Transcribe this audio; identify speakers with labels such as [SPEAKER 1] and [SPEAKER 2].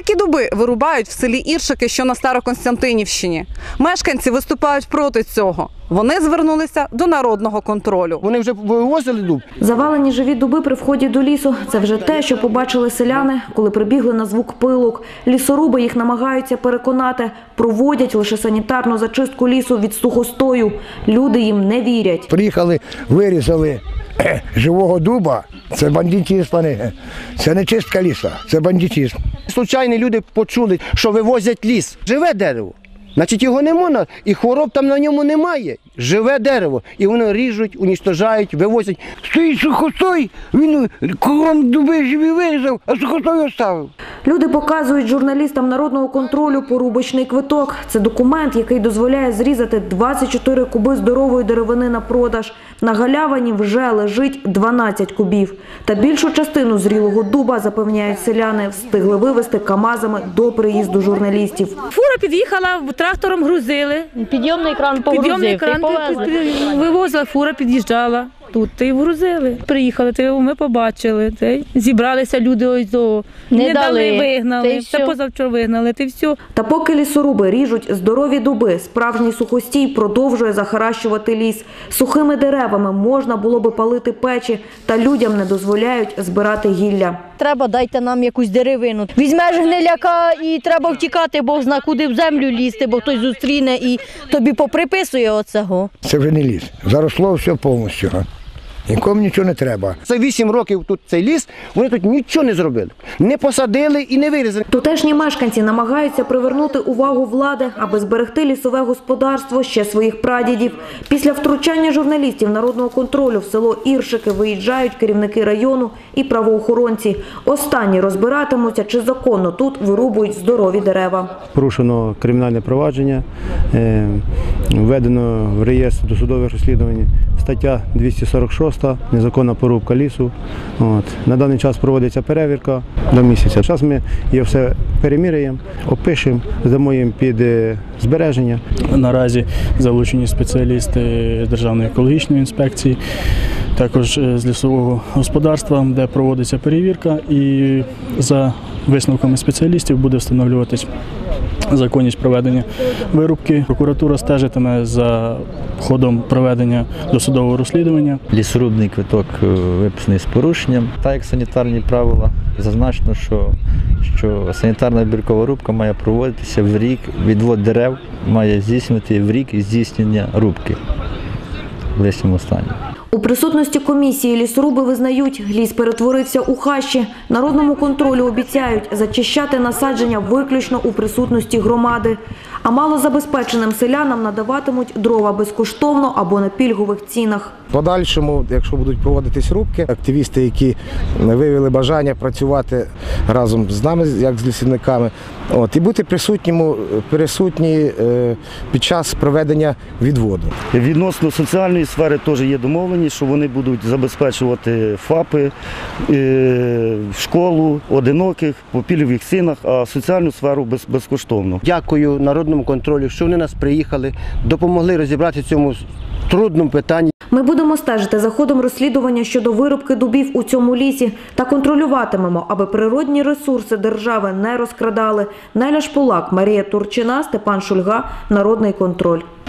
[SPEAKER 1] такі дуби вирубають в селі Іршики, що на Староконстантинівщині. Мешканці виступають проти цього. Вони звернулися до народного контролю.
[SPEAKER 2] Вони вже вивозили дуб.
[SPEAKER 3] Завалені живі дуби при вході до лісу – це вже те, що побачили селяни, коли прибігли на звук пилок. Лісоруби їх намагаються переконати, проводять лише санітарну зачистку лісу від сухостою. Люди їм не вірять.
[SPEAKER 4] Приїхали, вирізали живого дуба. Це бандитізм. Це не чистка ліса, це бандитізм.
[SPEAKER 2] Случайні люди почули, що вивозять ліс. Живе дерево. Значить, його не можна, і хвороб там на ньому немає. Живе дерево. І вони ріжуть, уніштожають, вивозять.
[SPEAKER 4] Стоїть сухостой, він кругом дуби живі вирізав, а сухостой оставив.
[SPEAKER 3] Люди показують журналістам народного контролю порубочний квиток. Це документ, який дозволяє зрізати 24 куби здорової деревини на продаж. На галявині вже лежить 12 кубів. Та більшу частину зрілого дуба, запевняють селяни, встигли вивезти камазами до приїзду журналістів.
[SPEAKER 5] Фура під'їхала, трактором грузили.
[SPEAKER 6] Підйомний кран погрузив,
[SPEAKER 5] Підйомний
[SPEAKER 6] та
[SPEAKER 5] кран
[SPEAKER 6] повезли.
[SPEAKER 5] під- під- вивозила, фура під'їжджала. Тут та й грузили. Приїхали, та й ми побачили. Та й зібралися люди ось до
[SPEAKER 6] Не
[SPEAKER 5] дали,
[SPEAKER 6] дали,
[SPEAKER 5] вигнали. Це позавчора вигнали, та й все.
[SPEAKER 3] Та поки лісоруби ріжуть здорові дуби, справжній сухостій продовжує захаращувати ліс. Сухими деревами можна було би палити печі, та людям не дозволяють збирати гілля.
[SPEAKER 6] Треба дайте нам якусь деревину. Візьмеш гниляка і треба втікати, бо зна куди в землю лізти, бо хтось зустріне і тобі поприписує оцього.
[SPEAKER 4] Це вже не ліс. Заросло все повністю. Нікому нічого не треба.
[SPEAKER 2] За 8 років тут цей ліс, вони тут нічого не зробили. Не посадили і не вирізали.
[SPEAKER 3] Тутешні мешканці намагаються привернути увагу влади, аби зберегти лісове господарство ще своїх прадідів. Після втручання журналістів народного контролю в село Іршики виїжджають керівники району і правоохоронці. Останні розбиратимуться, чи законно тут вирубують здорові дерева.
[SPEAKER 7] порушено кримінальне провадження, е, введено в реєстр досудових розслідувань стаття 246 незаконна порубка лісу. От. На даний час проводиться перевірка до місяця. Зараз ми його все переміряємо, опишемо, здамо їм під е, збереження.
[SPEAKER 8] Наразі залучені спеціалісти Державної екологічної інспекції, також е, з лісового господарства, де проводиться перевірка, і за висновками спеціалістів буде встановлюватись законність проведення вирубки. Прокуратура стежитиме за ходом проведення досудового розслідування.
[SPEAKER 9] Лісорубний квиток е, виписаний з порушенням. Так як санітарні правила зазначено, що, що санітарна біркова рубка має проводитися в рік, відвод дерев має здійснювати в рік здійснення рубки в лисному стані.
[SPEAKER 3] У присутності комісії лісоруби визнають, ліс перетворився у хащі. Народному контролю обіцяють зачищати насадження виключно у присутності громади. А малозабезпеченим селянам надаватимуть дрова безкоштовно або на пільгових цінах.
[SPEAKER 10] В подальшому, якщо будуть проводитись рубки, активісти, які виявили бажання працювати разом з нами, як з лісівниками, от, і бути присутніми, присутні е, під час проведення відводу.
[SPEAKER 11] Відносно соціальної сфери теж є домовлені, що вони будуть забезпечувати ФАПи, е, школу, одиноких, по пільгових цінах, а соціальну сферу безкоштовно.
[SPEAKER 2] Дякую народному контролю, що вони нас приїхали, допомогли розібратися в цьому трудному питанні.
[SPEAKER 3] Ми будемо стежити за ходом розслідування щодо вирубки дубів у цьому лісі та контролюватимемо, аби природні ресурси держави не розкрадали. Неля Шпулак, Марія Турчина, Степан Шульга, Народний контроль.